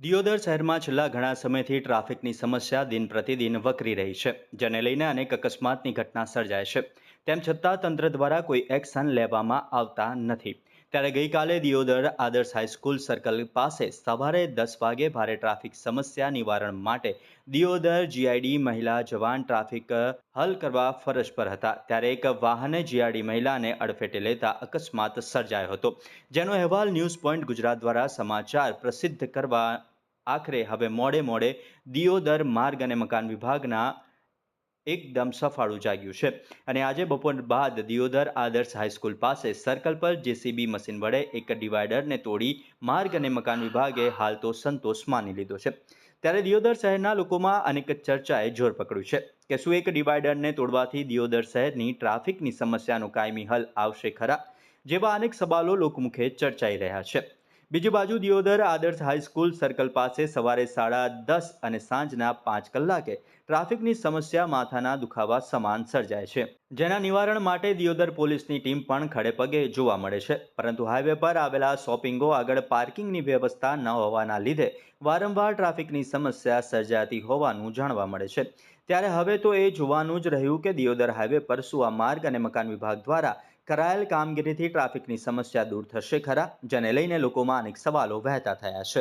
દિયોદર શહેરમાં છેલ્લા ઘણા સમયથી ટ્રાફિકની સમસ્યા દિન પ્રતિદિન વકરી રહી છે, જેને લઈને અનેક અકસ્માતની ઘટના સર્જાય છે. તેમ છતાં તંત્ર દ્વારા કોઈ એક્શન લેવામાં આવતા નથી. ત્યારે ગઈકાલે દિયોદર આદર્શ હાઈસ્કૂલ સર્કલ પાસે સવારે દસ વાગે ભારે ટ્રાફિક સમસ્યા નિવારણ માટે દિયોદર જીઆઈડી મહિલા જવાન ટ્રાફિક હલ કરવા ફરજ પર હતા. ત્યારે એક વાહને જીઆઈડી મહિલાને અડફેટે લેતા અકસ્માત સર્જાયો હતો. જેનો અહેવાલ ન્યૂઝ પોઈન્ટ ગુજરાત દ્વારા સમાચાર પ્રસિદ્ધ કરવા આખરે હવે મોડે મોડે દિયોદર માર્ગ અને મકાન વિભાગના એકદમ સફાળું જાગ્યું છે. અને આજે બપોર બાદ દિયોદર આદર્શ હાઈસ્કૂલ પાસે સર્કલ પર જેસીબી મશીન વડે એક ડિવાઈડરને તોડી માર્ગ અને મકાન વિભાગે હાલ તો સંતોષ માની લીધો છે. ત્યારે દિયોદર શહેરના લોકોમાં અનેક ચર્ચાએ જોર પકડ્યું છે કે શું એક ડિવાઈડરને તોડવાથી દિયોદર શહેરની ટ્રાફિકની સમસ્યાનો કાયમી હલ આવશે ખરા? જેવા અનેક સવાલો લોકમુખે ચર્ચાઈ રહ્યા છે. બીજી બાજુ દિયોદર આદર્શ હાઈસ્કૂલ સર્કલ પાસે સવારે સાડા દસ અને સાંજના પાંચ કલાકે ટ્રાફિકની સમસ્યા માથાના દુખાવા સમાન સર્જાય છે. જેના નિવારણ માટે દિયોદર પોલીસની ટીમ પણ ખડેપગે જોવા મળે છે. પરંતુ હાઈવે પર આવેલા શોપિંગો આગળ પાર્કિંગની વ્યવસ્થા ન હોવાના લીધે વારંવાર ટ્રાફિકની સમસ્યા સર્જાતી હોવાનું જાણવા મળે છે. ત્યારે હવે તો એ જોવાનું જ રહ્યું કે દિયોદર હાઈવે પર સુવા માર્ગ અને મકાન વિભાગ દ્વારા કરાયેલ કામગીરીથી ટ્રાફિકની સમસ્યા દૂર થશે ખરા, જેને લઈને લોકોમાં અનેક સવાલો વહેતા થયા છે.